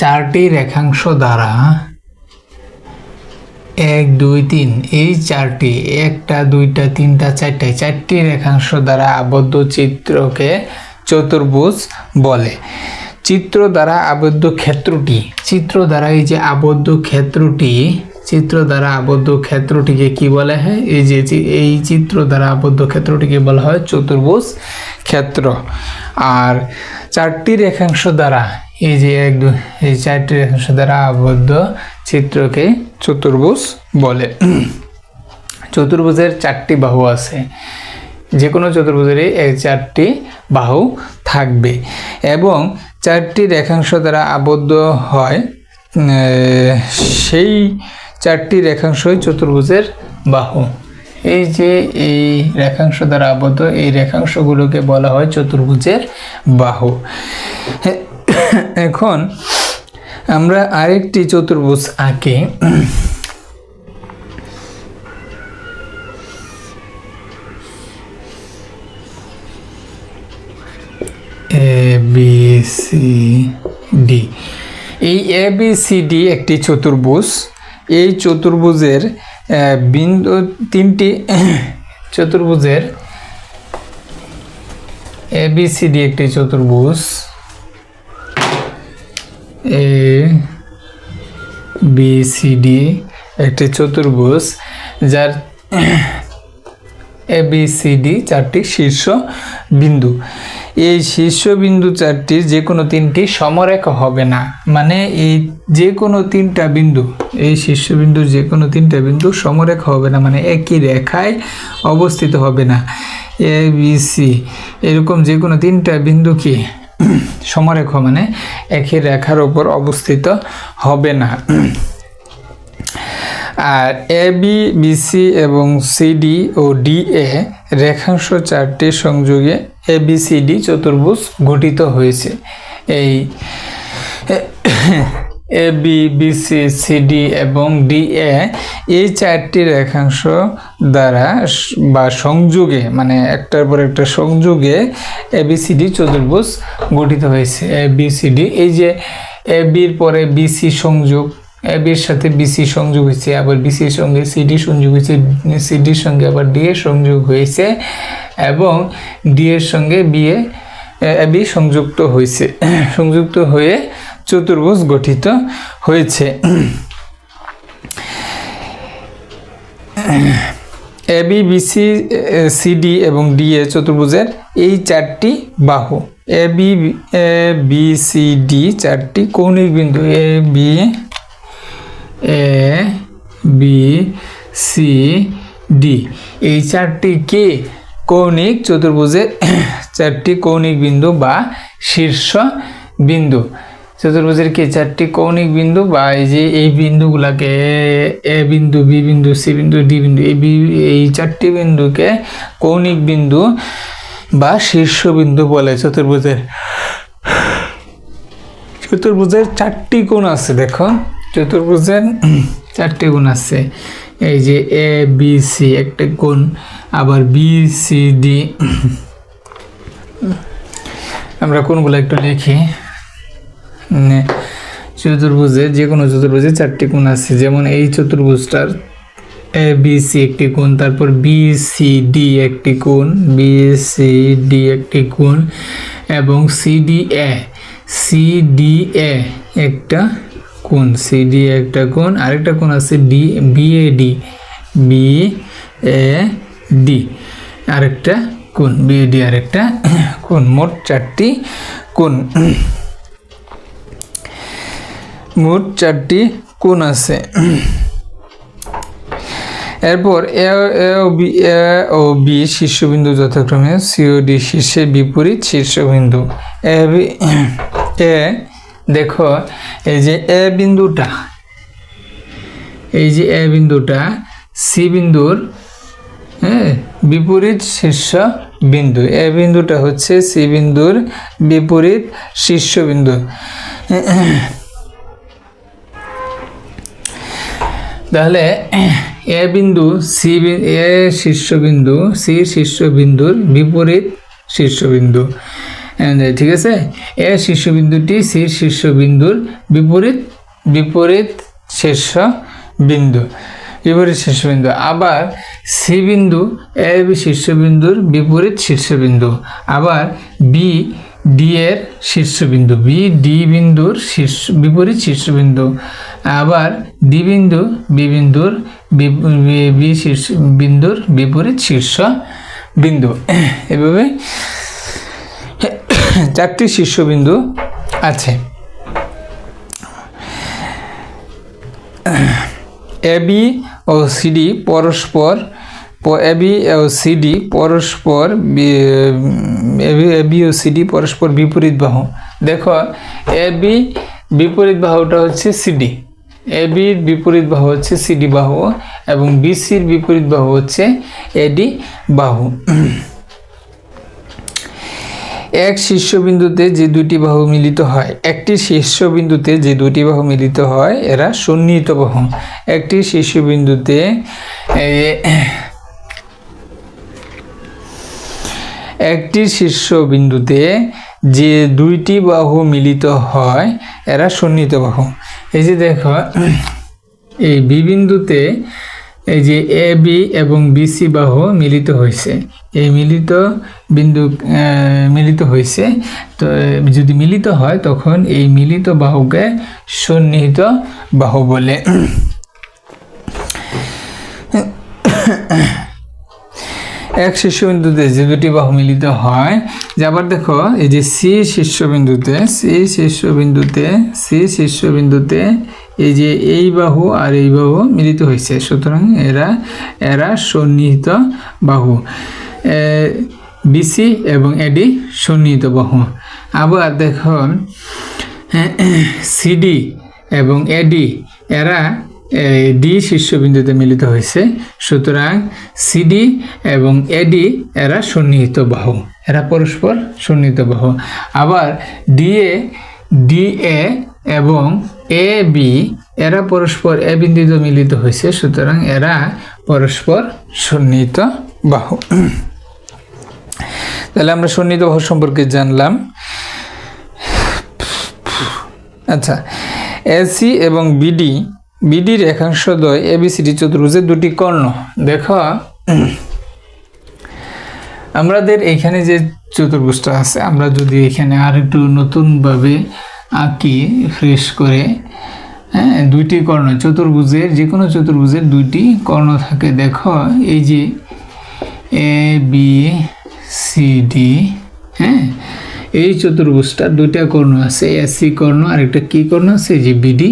চারটি রেখাংশ দ্বারা এক, দুই, তিন, এই চারটি, একটা, দুইটা, তিনটা, চারটা চারটি রেখাংশ দ্বারা আবদ্ধ চিত্রকে চতুর্ভুজ বলে। চিত্র দ্বারা আবদ্ধ ক্ষেত্রটি, চিত্র দ্বারা এই যে আবদ্ধ ক্ষেত্রটি, চিত্র দ্বারা আবদ্ধ ক্ষেত্রটিকে কি বলা হয়? এই যে এই চিত্র দ্বারা আবদ্ধ ক্ষেত্রটিকে বলা হয় চতুর্ভুজ ক্ষেত্র। আর চারটি রেখাংশ দ্বারা এই যে এক দুই এই চারটি রেখাংশ দ্বারা আবদ্ধ চিত্রকে চতুর্ভুজ বলে। চতুর্ভুজের চারটি বাহু আছে। যে কোনো চতুর্ভুজেরই এই চারটি বাহু থাকবে। এবং চারটি রেখাংশ দ্বারা আবদ্ধ হয় সেই চারটি রেখাংশই চতুর্ভুজের বাহু। এই যে এই রেখাংশ দ্বারা আবদ্ধ, এই রেখাংশগুলোকে বলা হয় চতুর্ভুজের বাহু। এখন আমরা আরেকটি চতুর্ভুজ আঁকি। এ বি সি ডি এই এ বি সি ডি একটি চতুর্ভুজ। এই চতুর্ভুজের বিন্দু তিনটি চতুর্ভুজের এ বি সি ডি একটি চতুর্ভুজ। এ বি সি ডি একটি চতুর্ভুজ, যার এ বি সি ডি চারটি শীর্ষ বিন্দু। এই শীর্ষ বিন্দু চারটির যে কোনো তিনটি সমরেখা হবে না। মানে এই যে কোনো তিনটা বিন্দু, এই শীর্ষবিন্দুর যে কোনো তিনটা বিন্দু সমরেখা হবে না মানে একই রেখায় অবস্থিত হবে না। এ বি সি এরকম যে কোনো তিনটা বিন্দু কি সমরেখা মানে একই রেখার ওপর অবস্থিত হবে না। আর এ বি বিসি এবং সিডি ও ডি এ রেখাংশ চারটি সংযোগে এ বি সি ডি চতুর্ভুজ গঠিত হয়েছে। এই এ বি বিসি সিডি এবং ডি এ এই চারটি রেখাংশ দ্বারা বা সংযোগে মানে একটার পর একটা সংযোগে এ বি সি ডি চতুর্ভুজ গঠিত হয়েছে। এ বি সি ডি এই যে এ বির পরে বিসি সংযোগ এ বির সাথে বিসি সংযোগ হয়েছে, আবার বিসির সঙ্গে সিডি সংযোগ হয়েছে সিডির সঙ্গে আবার ডি এর সংযোগ হয়েছে এবং ডি এর সঙ্গে বিএ বি সংযুক্ত হয়েছে। সংযুক্ত হয়ে চতুর্ভুজ গঠিত হয়েছে। এ, বি বিসি সিডি এবং ডি এ চতুর্ভুজের এই চারটি বাহু। A, B B, C, D চারটি কৌণিক বিন্দু। A, B A, B, C, D. এই চারটি কে? কৌণিক চতুর্ভুজের চারটি কৌণিক বিন্দু বা শীর্ষ বিন্দু। চতুর্ভুজের কি চারটি কৌণিক বিন্দু বা এই যে এই বিন্দুগুলাকে এ বিন্দু, বি বিন্দু, সি বিন্দু, ডি বিন্দু, এই বি, এই চারটি বিন্দুকে কৌণিক বিন্দু বা শীর্ষ বিন্দু বলে চতুর্ভুজের। চতুর্ভুজের চারটি কোণ আছে, দেখো। চতুর্ভুজের চারটি কোণ আছে। এই যে এ, বি, সি একটা কোণ, আবার বি, সি, ডি। আমরা কোনগুলো একটু লিখি চতুর্ভুজে যে কোনো চতুর্ভুজে চারটি কোণ আছে, যেমন এই চতুর্ভুজটার এ বি সি একটি কোণ, তারপর বি সি ডি একটি কোণ বি সি ডি একটি কোণ এবং C D A C D A একটা কোণ সি ডি একটা কোণ, আরেকটা কোণ আছে D B A D B A D আরেকটা কোণ বি এ ডি আরেকটা কোণ, মোট চারটি কোণ। মোট চারটি কোণ আছে। এরপর এ বি, এ ও বি শীর্ষবিন্দু যথাক্রমে, সি ও ডি শীর্ষের বিপরীত শীর্ষবিন্দু। এ বি, এ, দেখো, এই যে এ বিন্দুটা, এই যে এ বিন্দুটা, সি বিন্দুর হ্যাঁ বিপরীত শীর্ষ বিন্দু এ বিন্দুটা হচ্ছে সি বিন্দুর বিপরীত শীর্ষবিন্দু। তাহলে এ বিন্দু, সি এ শীর্ষবিন্দু, সি শীর্ষবিন্দুর বিপরীত শীর্ষবিন্দু। ঠিক আছে? এ শীর্ষবিন্দুটি সির শীর্ষবিন্দুর বিপরীত বিপরীত শীর্ষ বিন্দু বিপরীত শীর্ষবিন্দু। আবার সি বিন্দু, এ বি শীর্ষবিন্দুর বিপরীত শীর্ষবিন্দু। আবার বি ডি এর শীর্ষবিন্দু বি ডি বিন্দুর শীর্ষ, বিপরীত শীর্ষবিন্দু। আবার ডি বিন্দু বি বিন্দুর বি- শীর্ষ, বিন্দুর বিপরীত শীর্ষ বিন্দু এভাবে চারটি শীর্ষবিন্দু আছে। এবি ও সিডি পরস্পর এবি ও সিডি পরস্পর এবি ও সিডি পরস্পর বিপরীত বাহু। দেখো এবি বিপরীত বাহুটা হচ্ছে সিডি এবির বিপরীত বাহু হচ্ছে সিডি বাহু এবং বিসির বিপরীত বাহু হচ্ছে এডি বাহু। এক শীর্ষবিন্দুতে যে দুটি বাহু মিলিত হয়, একটি শীর্ষবিন্দুতে যে দুটি বাহু মিলিত হয়, এরা সন্নিহিত বাহু। একটি শীর্ষবিন্দুতে একটি শীর্ষবিন্দুতে যে দুইটি বাহু মিলিত হয়, এরা সন্নিহিত বাহু। এই যে দেখো, এই বি বিন্দুতে এই যে এ, বি এবং বিসি বাহু মিলিত হয়েছে। এই মিলিত বিন্দু মিলিত হয়েছে। তো যদি মিলিত হয়, তখন এই মিলিত বাহুকে সন্নিহিত বাহু বলে। এক শীর্ষবিন্দুতে যে দুটি বাহু মিলিত হয়, যে আবার দেখো, এই যে সি শীর্ষবিন্দুতে সি শীর্ষবিন্দুতে সি শীর্ষবিন্দুতে এই যে এই বাহু আর এই বাহু মিলিত হয়েছে। সুতরাং এরা এরা সন্নিহিত বাহু। বিসি এবং এডি সন্নিহিত বাহু। আবার দেখো সিডি এবং এডি এরা ডি শীর্ষবিন্দুতে মিলিত হয়েছে। সুতরাং সিডি এবং এডি এরা সন্নিহিত বাহু। এরা পরস্পর সন্নিহিত বাহু। আবার ডিএ ডিএ এবং এ বি এরা পরস্পর এ বিন্দুতে মিলিত হয়েছে। সুতরাং এরা পরস্পর সন্নিহিত বাহু। তাহলে আমরা সন্নিহিত বাহু সম্পর্কে জানলাম। আচ্ছা এসি এবং বিডি বিডি রেখাংশদ্বয় এবিসিডি চতুর্ভুজের দুটি কর্ণ। দেখো, আমাদের এখানে যে চতুর্ভুজটা আছে, আমরা যদি এখানে আর একটু নতুনভাবে আঁকি ফ্রেশ করে হ্যাঁ দুইটি কর্ণ, চতুর্ভুজের যে কোনো চতুর্ভুজের দুইটি কর্ণ থাকে, দেখো, এই যে এ, বি, সি, ডি হ্যাঁ এই চতুর্ভুজটা দুইটা কর্ণ আছে এসি কর্ণ আর একটা কি কর্ণ আছে? যে বিডি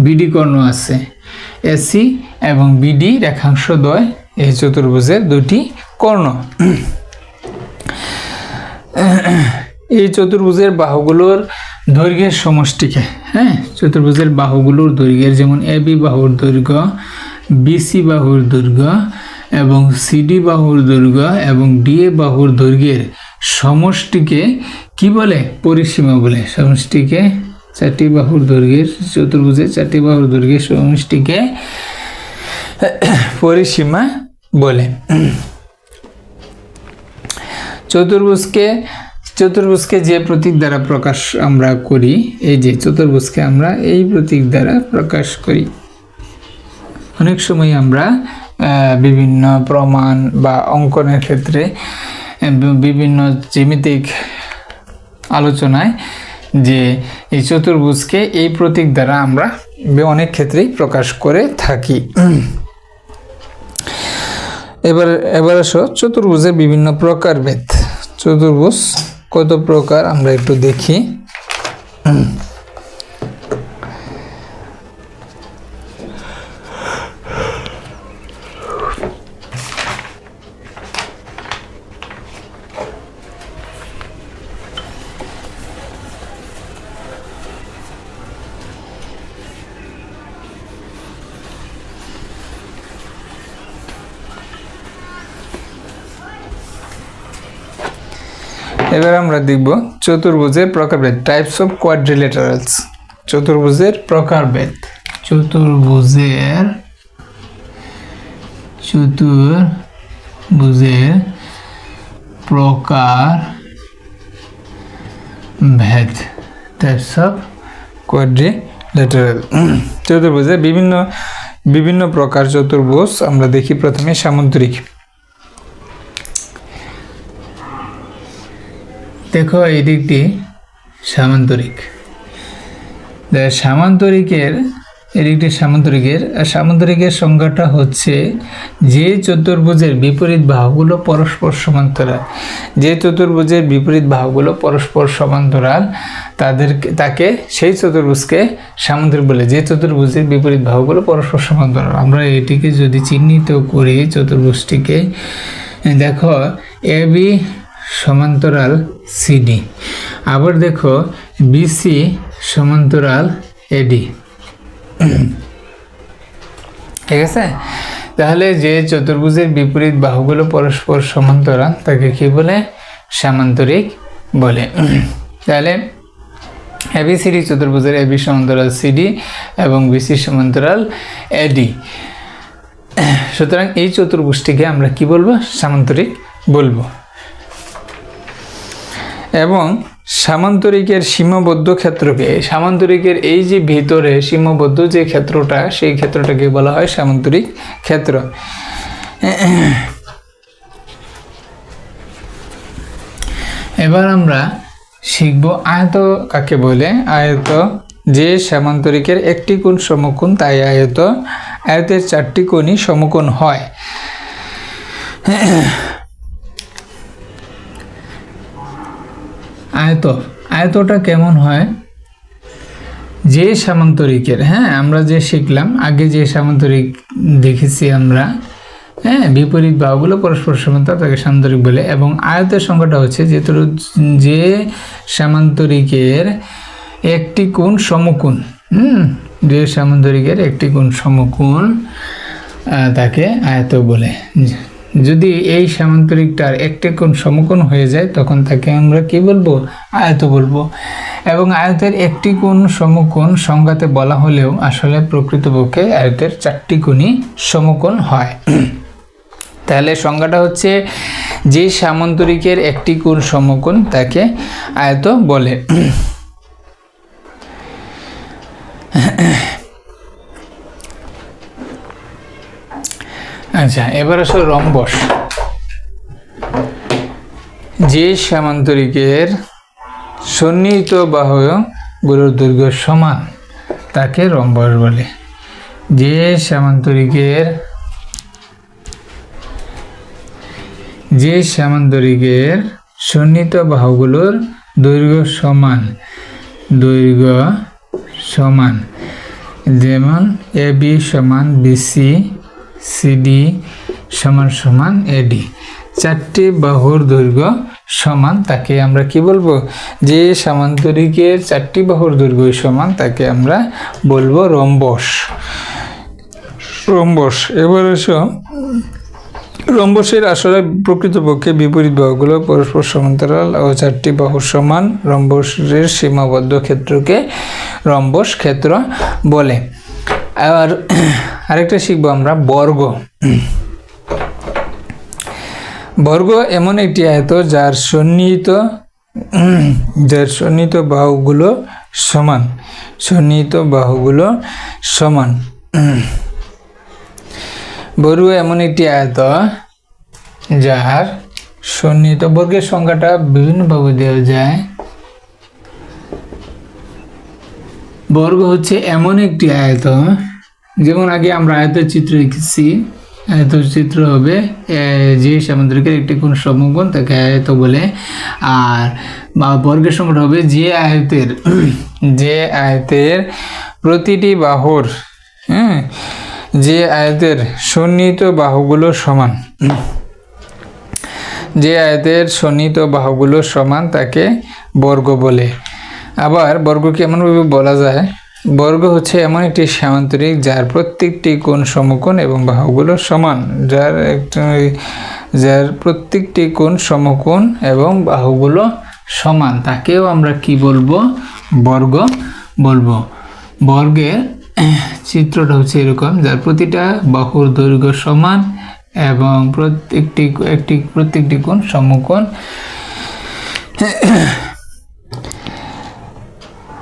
বিডি কর্ণ আছে। এসি এবং বিডি রেখাংশ দ্বয়, এই চতুর্ভুজের দুটি কর্ণ। এই চতুর্ভুজের বাহুগুলোর দৈর্ঘ্যের সমষ্টিকে হ্যাঁ? চতুর্ভুজের বাহুগুলোর দৈর্ঘ্যের যেমন এ বি বাহুর দৈর্ঘ্য বিসি বাহুর দৈর্ঘ্য এবং সিডি বাহুর দৈর্ঘ্য এবং ডিএ বাহুর দৈর্ঘ্যের সমষ্টিকে কি বলে? পরিসীমা বলে। সমষ্টিকে চারটি বাহুর দৈর্ঘ্যের চতুর্ভুজের চারটি বাহুর দৈর্ঘ্যের সমষ্টিকে পরিসীমা বলে। চতুর্ভুজকে চতুর্ভুজকে যে প্রতীক দ্বারা প্রকাশ আমরা করি, এই যে চতুর্ভুজকে আমরা এই প্রতীক দ্বারা প্রকাশ করি। অনেক সময় আমরা বিভিন্ন প্রমাণ বা অঙ্কনের ক্ষেত্রে বিভিন্ন জ্যামিতিক আলোচনায় যে এই চতুর্ভুজকে এই প্রতীক দ্বারা আমরা অনেক ক্ষেত্রেই প্রকাশ করে থাকি। এবার এবার আসো চতুর্ভুজের বিভিন্ন প্রকারভেদ চতুর্ভুজ কত প্রকার আমরা একটু দেখি এবার আমরা দেখব চতুর্ভুজের প্রকারভেদ টাইপস অফ কোয়াড্রিলেটারালস চতুর্ভুজের প্রকারভেদ। চতুর্ভুজের চতুর্ভুজের প্রকার ভেদ টাইপস অফ কোয়াড্রিল্যাটারাল চতুর্ভুজের বিভিন্ন বিভিন্ন প্রকার চতুর্ভুজ আমরা দেখি প্রথমে সামন্তরিক দেখো এই দিকটি সামান্তরিক। সামান্তরিকের সামান্তরিকের একটি সামান্তরিকের সামান্তরিকের সংজ্ঞাটা হচ্ছে যে চতুর্ভুজের বিপরীত বাহুগুলো পরস্পর সমান্তরাল। যে চতুর্ভুজের বিপরীত বাহুগুলো পরস্পর সমান্তরাল তাদেরকে তাকে সেই চতুর্ভুজকে সামন্তরিক বলে। যে চতুর্ভুজের বিপরীত বাহুগুলো পরস্পর সমান্তরাল। আমরা এটিকে যদি চিহ্নিত করি, চতুর্ভুজটিকে, দেখো, এ, বি সমান্তরাল সিডি আবার দেখো বিসি সমান্তরাল এডি ঠিক আছে? তাহলে যে চতুর্ভুজের বিপরীত বাহুগুলো পরস্পর সমান্তরাল, তাকে কি বলে? সামান্তরিক বলে। তাহলে এবিসিডি চতুর্ভুজের এবি সমান্তরাল সিডি এবং বিসি সমান্তরাল এডি সুতরাং এই চতুর্ভুজটিকে আমরা কি বলব? সামান্তরিক বলব। এবং সামান্তরিকের সীমাবদ্ধ ক্ষেত্রকে, সামান্তরিকের এই যে ভিতরে সীমাবদ্ধ যে ক্ষেত্রটা, সেই ক্ষেত্রটাকে বলা হয় সামান্তরিক ক্ষেত্র। এবার আমরা শিখব আয়ত কাকে বলে? আয়ত যে সামান্তরিকের একটি কোণ সমকোণ, তাই আয়ত। আয়তের চারটি কোণই সমকোণ হয়। আয়ত, আয়তটা কেমন হয়? যে সামান্তরিকের হ্যাঁ আমরা যে শিখলাম, আগে যে সামান্তরিক দেখেছি আমরা হ্যাঁ বিপরীত বাহুগুলো পরস্পর সমান্তরাল, তাকে সামান্তরিক বলে, এবং আয়তের সংখ্যাটা হচ্ছে যে তোর যে সামান্তরিকের একটি কোণ সমকোণ, হুম, যে সামান্তরিকের একটি কোণ সমকোণ তাকে আয়ত বলে। যদি এই সামান্তরিকটার একটি কোণ সমকোণ হয়ে যায়, তখন তাকে আমরা কি বলব? আয়ত বলব। এবং আয়তের একটি কোণ সমকোণ সংজ্ঞাতে বলা হলেও আসলে প্রকৃতপক্ষে আয়তের চারটি কোণই সমকোণ হয়। তাহলে সংজ্ঞাটা হচ্ছে, যে সামান্তরিকের একটি কোণ সমকোণ তাকে আয়ত বলে। আচ্ছা এবার আসো রম্বস যে সামান্তরিকের সন্নিহিত বাহুগুলোর দৈর্ঘ্য সমান, তাকে রম্বস বলে। যে সামান্তরিকের যে সামান্তরিকের সন্নিহিত বাহুগুলোর দৈর্ঘ্য সমান দৈর্ঘ্য সমান, যেমন এ বি সমান বিসি সিডি সমান সমান এডি চারটি বাহুর দৈর্ঘ্য সমান, তাকে আমরা কি বলব? যে সামান্তরিকের চারটি বাহুর দৈর্ঘ্য সমান, তাকে আমরা বলব রম্বস। রম্বস, এবার এসো। রম্বসের আসলে প্রকৃতপক্ষে বিপরীত বাহুগুলো পরস্পর সমান্তরাল ও চারটি বাহুর সমান। রম্বসের সীমাবদ্ধ ক্ষেত্রকে রম্বস ক্ষেত্র বলে। আর আরেকটা শিখব আমরা, বর্গ। বর্গ এমন একটি আয়ত যার সন্নিহিত যার সন্নিহিত বাহুগুলো সমান, সন্নিহিত বাহুগুলো সমান। বর্গ এমন একটি আয়ত যার সন্নিহিত, বর্গের সংখ্যাটা বিভিন্নভাবে দেওয়া যায়। বর্গ হচ্ছে এমন একটি আয়ত যেমন আগে আমরা আয়তের চিত্র এঁকেছি আয়তের চিত্র হবে যে সামুদ্রিকের একটি কোন সমকোণ তাকে আয়ত বলে। আর বা বর্গের সংখ্যাটা হবে যে আয়তের যে আয়তের প্রতিটি বাহুর হ্যাঁ যে আয়তের সন্নিহিত বাহুগুলো সমান। যে আয়তের সন্নিহিত বাহুগুলো সমান, তাকে বর্গ বলে। আবার বর্গকে এমনভাবে বলা যায় বর্গ হচ্ছে এমন একটি সামান্তরিক যার প্রত্যেকটি কোণ সমকোণ এবং বাহুগুলো সমান। যার একটা, যার প্রত্যেকটি কোণ সমকোণ এবং বাহুগুলো সমান। তাকেও আমরা কি বলব? বর্গ বলব। বর্গের চিত্রটা হচ্ছে এরকম, যার প্রতিটা বাহুর দৈর্ঘ্য সমান এবং প্রত্যেকটি, একটি, প্রত্যেকটি কোণ সমকোণ।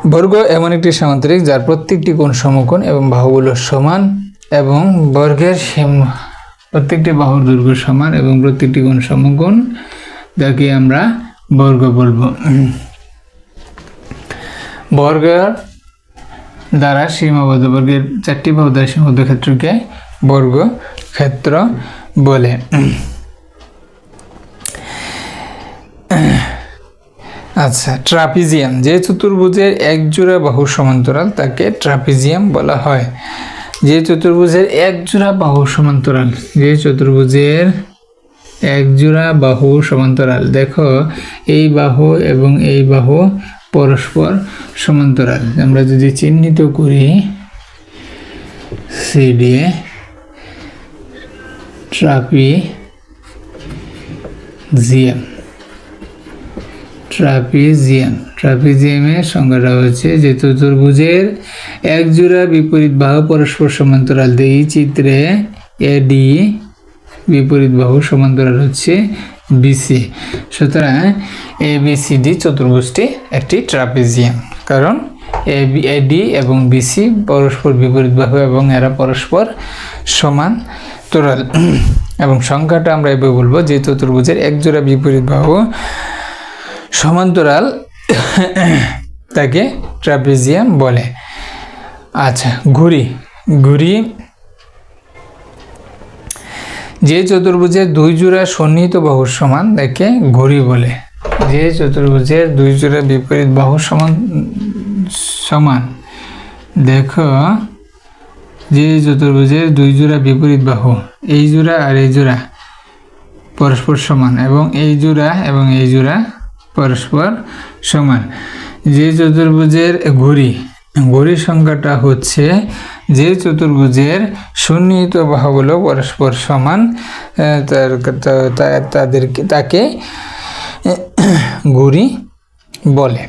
বর্গ এমন একটি সামান্তরিক যার প্রত্যেকটি কোণ সমকোণ এবং বাহুগুলো সমান এবং বর্গের সীম- প্রত্যেকটি বাহুর দৈর্ঘ্য সমান এবং প্রত্যেকটি কোণ সমকোণ যাকে আমরা বর্গ বলব। বর্গের দ্বারা সীমাবদ্ধ, বর্গের চারটি বাহু দ্বারা সীমাবদ্ধ ক্ষেত্রকে বর্গ ক্ষেত্র বলে। আচ্ছা ট্রাপিজিয়াম। যে চতুর্ভুজের এক জোড়া বাহু সমান্তরাল, তাকে ট্রাপিজিয়াম বলা হয়। যে চতুর্ভুজের এক জোড়া বাহু সমান্তরাল যে চতুর্ভুজের এক জোড়া বাহু সমান্তরাল, দেখো, এই বাহু এবং এই বাহু পরস্পর সমান্তরাল। আমরা যদি চিহ্নিত করি, সি দিয়ে ট্রাপি জিয়াম ট্রাপিজিয়াম ট্রাপিজিয়ামের সংজ্ঞাটা হচ্ছে যে চতুর্ভুজের এক জোড়া বিপরীত বাহু পরস্পর সমান্তরাল। এই চিত্রে এডি বিপরীত বাহু সমান্তরাল হচ্ছে বিসি। সুতরাং এ বি সি ডি চতুর্ভুজটি একটি ট্রাপিজিয়াম। কারণ এ বি এ ডি এবং বিসি পরস্পর বিপরীত বাহু এবং এরা পরস্পর সমান তোরাল এবং সংখ্যাটা আমরা এভাবে বলব যে চতুর্ভুজের একজোড়া বিপরীত বাহু সমান্তরাল তাকে ট্রাপিজিয়াম বলে। আচ্ছা ঘুড়ি ঘুড়ি যে চতুর্ভুজের দুই জোড়া সন্নিহিত বাহু সমান, তাকে ঘড়ি বলে। যে চতুর্ভুজের দুই জোড়া বিপরীত বাহু সমান সমান। দেখো, যে চতুর্ভুজের দুই জোড়া বিপরীত বাহু, এই জোড়া আর এই জোড়া পরস্পর সমান এবং এই জোড়া এবং এই জোড়া পরস্পর সমান। যে চতুর্ভুজের ঘড়ি ঘুরি সংখ্যাটা হচ্ছে যে চতুর্ভুজের সন্নিহিত বাহুগুলো পরস্পর সমান তার তাদেরকে, তাকে ঘুরি বলে।